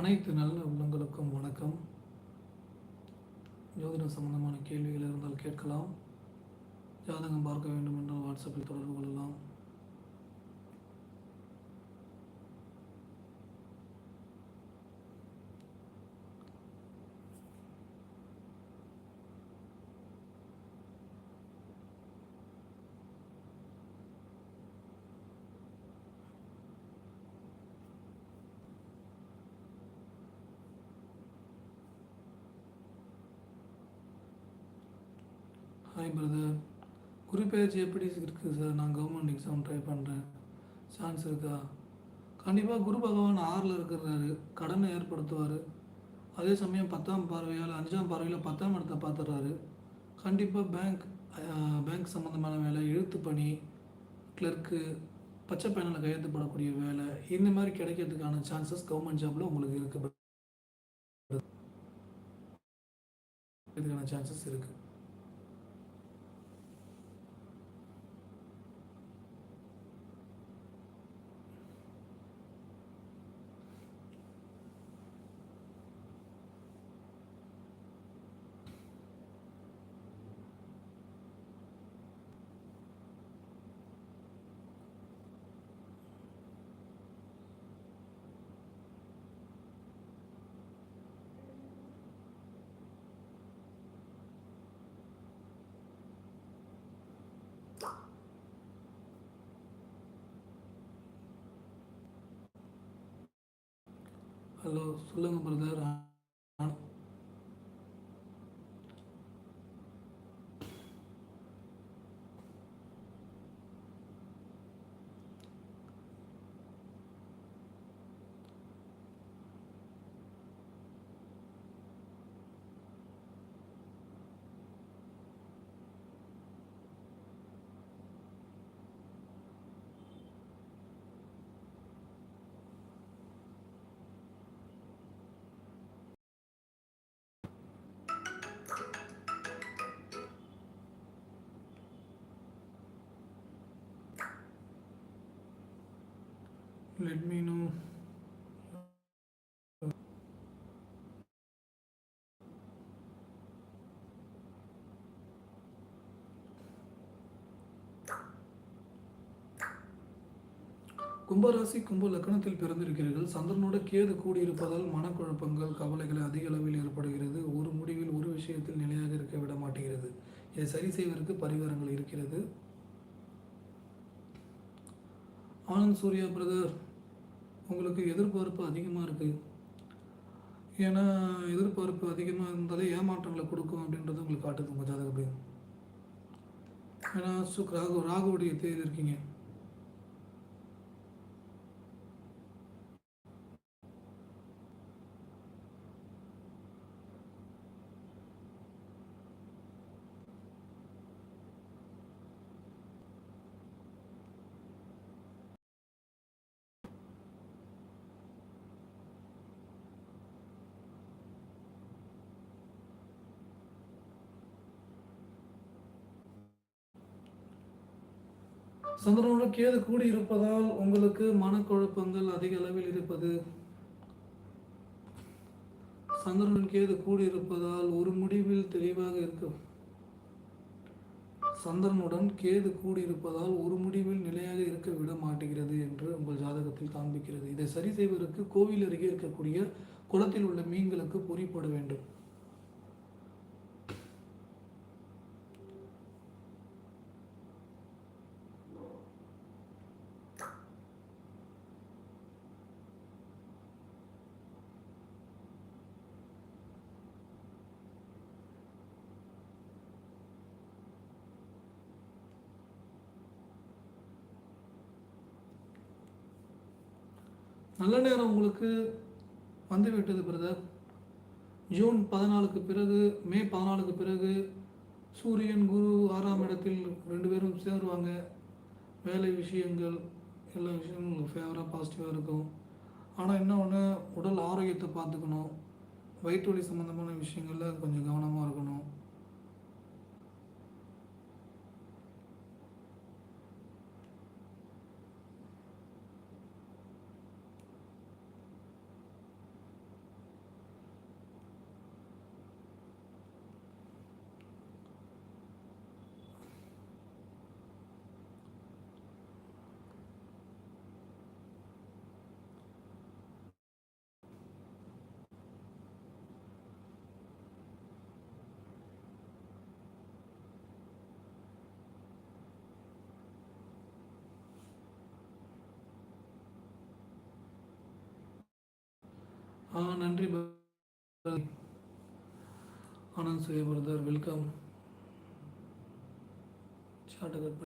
அனைத்து நல்ல உள்ளங்களுக்கும் வணக்கம். ஜோதிடம் சம்பந்தமான கேள்விகள் இருந்தால் கேட்கலாம். ஜாதகம் பார்க்க வேண்டும் என்றால் வாட்ஸ்அப்பில் தொடர்பு கொள்ளலாம். ஹாய் பிரதர் குரு எப்படி இருக்குது சார் நான் கவர்மெண்ட் எக்ஸாம் ட்ரை பண்ணுறேன் சான்ஸ் இருக்கா? கண்டிப்பாக குரு பகவான் ஆறில் இருக்கிறாரு. கடனை ஏற்படுத்துவார். அதே சமயம் பத்தாம் பார்வையால் அஞ்சாம் பார்வையில் பத்தாம் இடத்தை பார்த்துடுறாரு. கண்டிப்பாக பேங்க் பேங்க் சம்மந்தமான வேலை எழுத்து பணி கிளர்க்கு பச்சை பேனலில் கையெழுத்து போடக்கூடிய வேலை இந்த மாதிரி கிடைக்கிறதுக்கான சான்சஸ் கவர்மெண்ட் ஜாப்பில் உங்களுக்கு இருக்குது இதுக்கான சான்சஸ் இருக்குது ஹலோ சொல்லுங்கள் பிரதர் let me know. கும்பராசி கும்ப லக்னத்தில் பிறந்திருக்கிறீர்கள். சந்திரனோட கேது கூடியிருப்பதால் மனக்குழப்பங்கள் கவலைகள் அதிக அளவில் ஏற்படுகிறது. ஒரு முடிவில் ஒரு விஷயத்தில் நிலையாக இருக்க விட மாட்டேங்கிறது. இதை சரி செய்வதற்கு பரிகாரங்கள் இருக்கிறது. ஆனந்த் சூர்யா பிரதர் உங்களுக்கு எதிர்பார்ப்பு அதிகமாக இருக்குது ஏன்னா எதிர்பார்ப்பு அதிகமாக இருந்தாலே ஏமாற்றங்களை கொடுக்கும் அப்படின்றது உங்களுக்கு காட்டுது உங்கள் ஜாதகப்படி. ஏன்னா சுக் ராகு ராகுவுடைய தேதி இருக்கீங்க. சந்திரனோட கேது கூடி இருப்பதால் உங்களுக்கு மனக்குழப்பங்கள் அதிக அளவில் இருப்பது. சந்திரன் கேது கூடி இருப்பதால் ஒரு முடிவில் தெளிவாக இருக்கும். சந்திரனுடன் கேது கூடியிருப்பதால் ஒரு முடிவில் நிலையாக இருக்க விட மாட்டேங்கிறது என்று உங்கள் ஜாதகத்தில் காண்பிக்கிறது. இதை சரி செய்வதற்கு கோவில் அருகே இருக்கக்கூடிய குளத்தில் உள்ள மீன்களுக்கு பொறிப்பட வேண்டும். நல்ல நேரம் உங்களுக்கு வந்து விட்டது பிரதர் ஜூன் பதினாலுக்கு பிறகு மே பதினாலுக்கு பிறகு சூரியன் குரு ஆறாம் இடத்தில் ரெண்டு பேரும் சேருவாங்க. வேலை விஷயங்கள் எல்லா விஷயமும் உங்களுக்கு ஃபேவராக பாசிட்டிவாக இருக்கும். ஆனால் என்ன ஒன்று உடல் ஆரோக்கியத்தை பார்த்துக்கணும். வயிற்று வலி சம்மந்தமான விஷயங்களில் கொஞ்சம் கவனமாக இருக்கணும். ஆ நன்றி ஆனந்த் சூரிய பிரதர் வெல்கம் சாட்டகர்